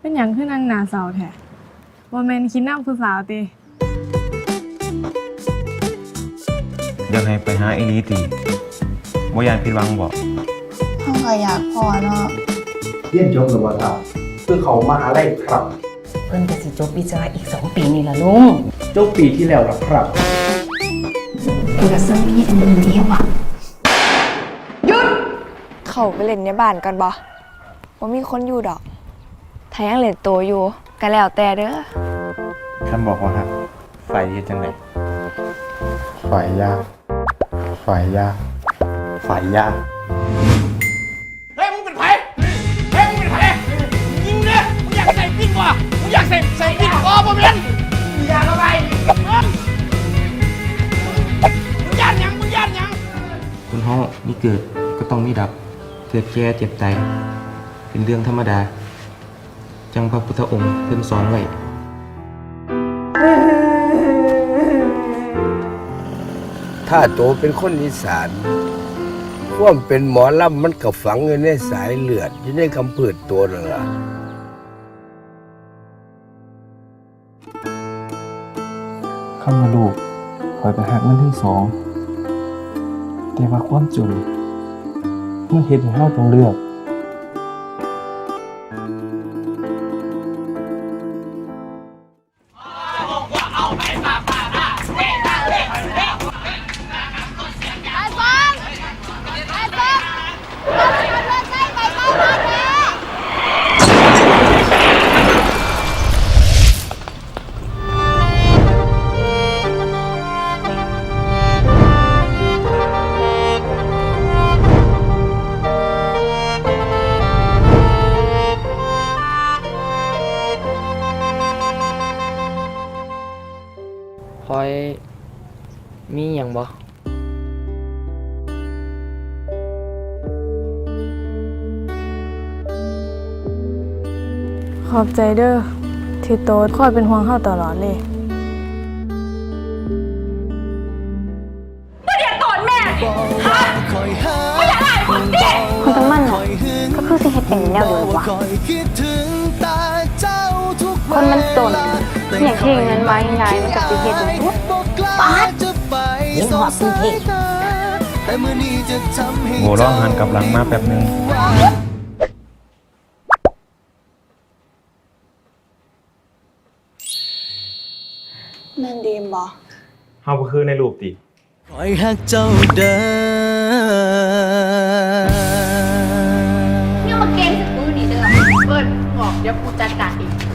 เป็นหยังขึ้นนางหนาเสาแท้ว่าแมนคิดน้ำผู้สาวติอยากให้ไปหาอีหลีตีบ่ยานผิดหวังบ่พ่อก็อยากพอเนาะเรียนจบหรือว่าครับคือเขามหาลัยครับ เพิ่นก็สิจบวิศวะอีก2ปีนี่ล่ะลุงจบปีที่แล้วล่ะครับกูจะซื้อมีอันนี้เดียวอะเขาไปเล่นในบ้านกันบ่ว่ามีคนอยู่ดอก ถ้ายังเล่นโตอยู่ก็แล้วแต่เด้อท่านบอกว่าครับไฟเฮ็ดจังได๋ฝ่ายยากฝ่ายยากฝ่ายยากเฮ้ยมึงเป็นไผเฮ้ยมึงเป็นไผยิงเนี่ยมึงอยากใส่ปิ้งวะมึงอยากใส่ใส่ปิ้งคอบ่เมียนมึงอยากอะไรมึงมึงย่านหยังมึงย่านหยังคนเฮามีเกิดก็ต้องมีดับเกิดแก่เจ็บตายเป็นเรื่องธรรมดา จังพระพุทธองค์เพิ่นสอนไว้ถ้าโตเป็นคนอีสานความเป็นหมอลำมันกับฝังอยู่ในสายเลือดอยู่ในคำพืชตัวนั่นล่ะคำว่าลูกคอยไปหักมันทั้งสอง แต่ว่าความจนมันเห็นให้เราต้องเลือก อย มีอย่างบ่ขอบใจเด้อที่โตคอยเป็นห่วงเฮาตลอดเลยคนตั้งมั่นน่ะก็คือสิให้เป็นแนวเดียววะคนมันจน อย่างที่เงินไว้ง่ายมันกับสิเฮ็ดอยู่ทุกปาดยิงหอดกรุงเทพโหร้องหันกลับหลังมาแป๊บหนึงแม่นดีมบ่เฮาบ่คือในรูปติคอยหักเจ้าเด้อเนี่ยมาเกมถึงมือนี่เด้อเปิดบอกเดี๋ยวกูจัดการเอง